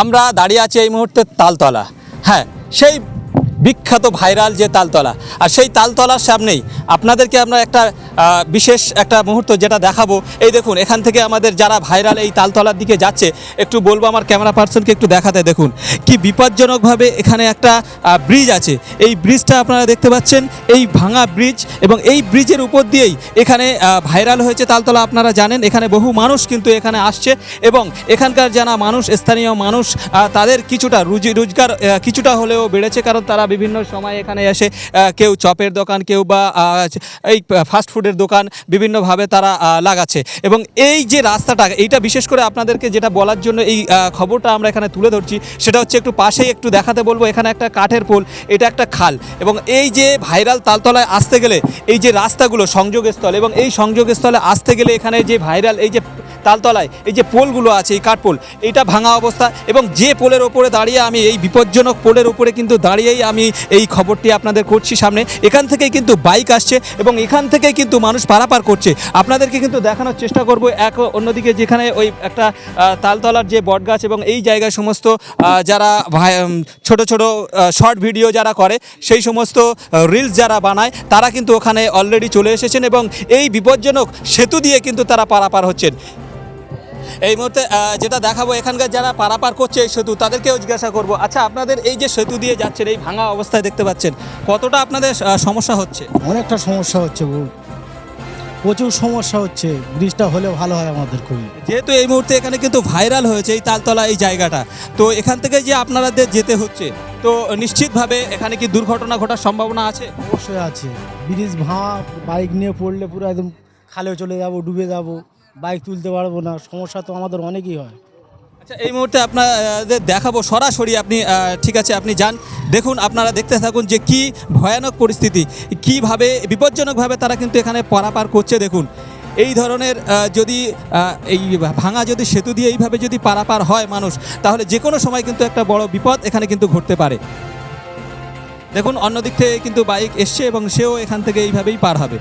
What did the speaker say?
আমরা দাঁড়িয়ে আছি এই মুহূর্তে তালতলা। হ্যাঁ সেই বিখ্যাত ভাইরাল যে তালতলা। আর সেই তালতলার সামনেই আপনাদেরকে আমরা একটা বিশেষ একটা মুহূর্ত যেটা দেখাবো। এই দেখুন, এখান থেকে আমাদের যারা ভাইরাল এই তালতলার দিকে যাচ্ছে, একটু বলব আমার ক্যামেরা পার্সনকে একটু দেখাতে দেখুন। কি বিপজ্জনকভাবে এখানে একটা ব্রিজ আছে। এই ব্রিজটা আপনারা দেখতে পাচ্ছেন, এই ভাঙা ব্রিজ এবং এই ব্রিজের উপর দিয়েই এখানে ভাইরাল হয়েছে তালতলা, আপনারা জানেন। এখানে বহু মানুষ কিন্তু এখানে আসছে এবং এখানকার যারা মানুষ, স্থানীয় মানুষ তাদের কিছুটা রুজি, রোজগার কিছুটা হলেও বেড়েছে কারণ তারা বিভিন্ন সময় এখানে এসে কেউ চপের দোকান, কেউ বা এই ফাস্ট ফুডের দোকান বিভিন্নভাবে তারা লাগাচ্ছে। এবং এই যে রাস্তাটা, এইটা বিশেষ করে আপনাদেরকে যেটা বলার জন্য এই খবরটা আমরা এখানে তুলে ধরছি, সেটা হচ্ছে একটু পাশেই একটু দেখাতে বলব, এখানে একটা কাঠের পোল, এটা একটা খাল। এবং এই যে ভাইরাল তালতলায় আসতে গেলে, এই যে রাস্তাগুলো সংযোগস্থল, এবং এই সংযোগস্থলে আসতে গেলে এখানে যে ভাইরাল, এই যে তালতলায়। এই যে পোলগুলো আছে, এই কাঠপোল, এইটা ভাঙা অবস্থা এবং যে পোলের ওপরে দাঁড়িয়ে আমি এই বিপজ্জনক পোলের ওপরে কিন্তু দাঁড়িয়েই আমি এই খবরটি আপনাদের করছি সামনে। এখান থেকেই কিন্তু বাইক আসছে এবং এখান থেকেই কিন্তু মানুষ পারাপার করছে। আপনাদেরকে কিন্তু দেখানোর চেষ্টা করব এক অন্যদিকে যেখানে ওই একটা তালতলার যে বটগাছ এবং এই জায়গায় সমস্ত যারা ছোট ছোট শর্ট ভিডিও যারা করে, সেই সমস্ত রিলস যারা বানায়, তারা কিন্তু ওখানে অলরেডি চলে এসেছেন এবং এই বিপজ্জনক সেতু দিয়ে কিন্তু তারা পারাপার হচ্ছেন। এই মুহূর্তে যেটা দেখাবো এখানকার যারা পারাপার করছে এই সেতু তাদেরকেও জিজ্ঞাসা করব। আচ্ছা আপনাদের এই যে সেতু দিয়ে যাচ্ছেন এই ভাঙা অবস্থায় দেখতে পাচ্ছেন কতটা আপনাদের সমস্যা হচ্ছে? অনেকটা সমস্যা হচ্ছে। প্রচুর সমস্যা হচ্ছে। ব্রিজটা হলে ভালো হয় আমাদের খুবই। যেহেতু এই মুহূর্তে এখানে কিন্তু ভাইরাল হয়েছে এই তালতলা এই জায়গাটা তো এখান থেকে যে আপনাদের যেতে হচ্ছে তো নিশ্চিতভাবে এখানে কি দুর্ঘটনা ঘটার সম্ভাবনা আছে? অবশ্যই আছে। ব্রিজ ভাঙা বাইক নিয়ে পড়লে পুরো একদম খালেও চলে যাব ডুবে যাব। বাইক তুলতে পারব না, সমস্যা তো আমাদের অনেকই হয়। আচ্ছা এই মুহূর্তে আপনাদের দেখাবো, সরাসরি আপনি ঠিক আছে, আপনি যান। দেখুন, আপনারা দেখতে থাকুন যে কি ভয়ানক পরিস্থিতি, কীভাবে, বিপজ্জনকভাবে তারা কিন্তু এখানে পারাপার করছে, দেখুন। এই ধরনের যদি এই ভাঙা যদি সেতু দিয়ে এইভাবে যদি পারাপার হয় মানুষ, তাহলে যে কোনো সময় কিন্তু একটা বড় বিপদ এখানে কিন্তু ঘটতে পারে। দেখুন অন্য দিক থেকে কিন্তু বাইক এসছে এবং সেও এখান থেকে এইভাবেই পার হবে।